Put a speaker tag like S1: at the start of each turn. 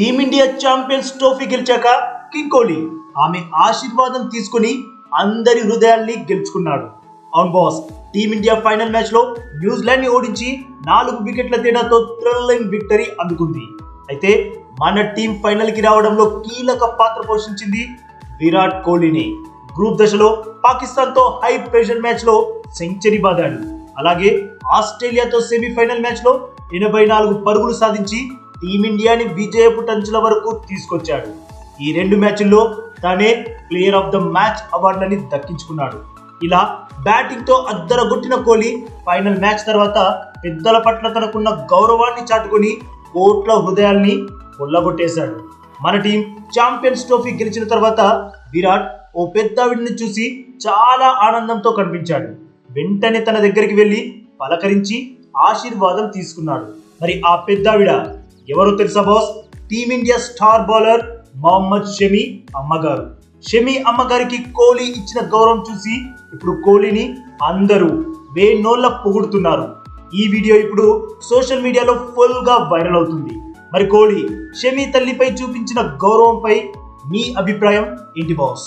S1: Team India champions trophy గెలిచాక king Kohli ఆమె ఆశీర్వాదం తీసుకుని అందరి హృదయాల్ని గెలుచుకున్నాడు. అవును బాస్ టీమిండియా ఫైనల్ మ్యాచ్లో న్యూజిలాండ్ని ఓడించి నాలుగు వికెట్ల తేడాతో థ్రిల్లింగ్ విక్టరీ అందుకుంది. అయితే మన టీం ఫైనల్కి రావడంలో కీలక పాత్ర పోషించింది విరాట్ కోహ్లీని. గ్రూప్ దశలో పాకిస్తాన్తో హై ప్రెషర్ మ్యాచ్లో సెంచరీ బాదాడు. అలాగే ఆస్ట్రేలియాతో సెమీఫైనల్ మ్యాచ్లో ఎనభై నాలుగు పరుగులు సాధించి టీమిండియాని విజయపు టంచుల వరకు తీసుకొచ్చాడు. ఈ రెండు మ్యాచ్ల్లో తానే ప్లేయర్ ఆఫ్ ద మ్యాచ్ అవార్డులని దక్కించుకున్నాడు. ఇలా బ్యాటింగ్తో అద్దరగొట్టిన కోహ్లీ ఫైనల్ మ్యాచ్ తర్వాత పెద్దల పట్ల తనకున్న గౌరవాన్ని చాటుకొని కోట్ల హృదయాల్ని కొల్లగొట్టేశాడు. మన టీం ఛాంపియన్స్ ట్రోఫీ గెలిచిన తర్వాత విరాట్ ఓ పెద్దావిడిని చూసి చాలా ఆనందంతో కనిపించాడు. వెంటనే తన దగ్గరికి వెళ్ళి పలకరించి ఆశీర్వాదం తీసుకున్నాడు. మరి ఆ పెద్దావిడ ఎవరో తెలుసా boss team India star bowler Mohammed Shami అమ్మగారు. షమి అమ్మగారికి కోహ్లీ ఇచ్చిన గౌరవం చూసి ఇప్పుడు కోహ్లీని అందరూ వేణోళ్ళ పొగుడుతున్నారు. ఈ వీడియో ఇప్పుడు సోషల్ మీడియాలో ఫుల్గా వైరల్ అవుతుంది. మరి కోహ్లీ షమి తల్లిపై చూపించిన గౌరవంపై మీ అభిప్రాయం ఏంటి బాస్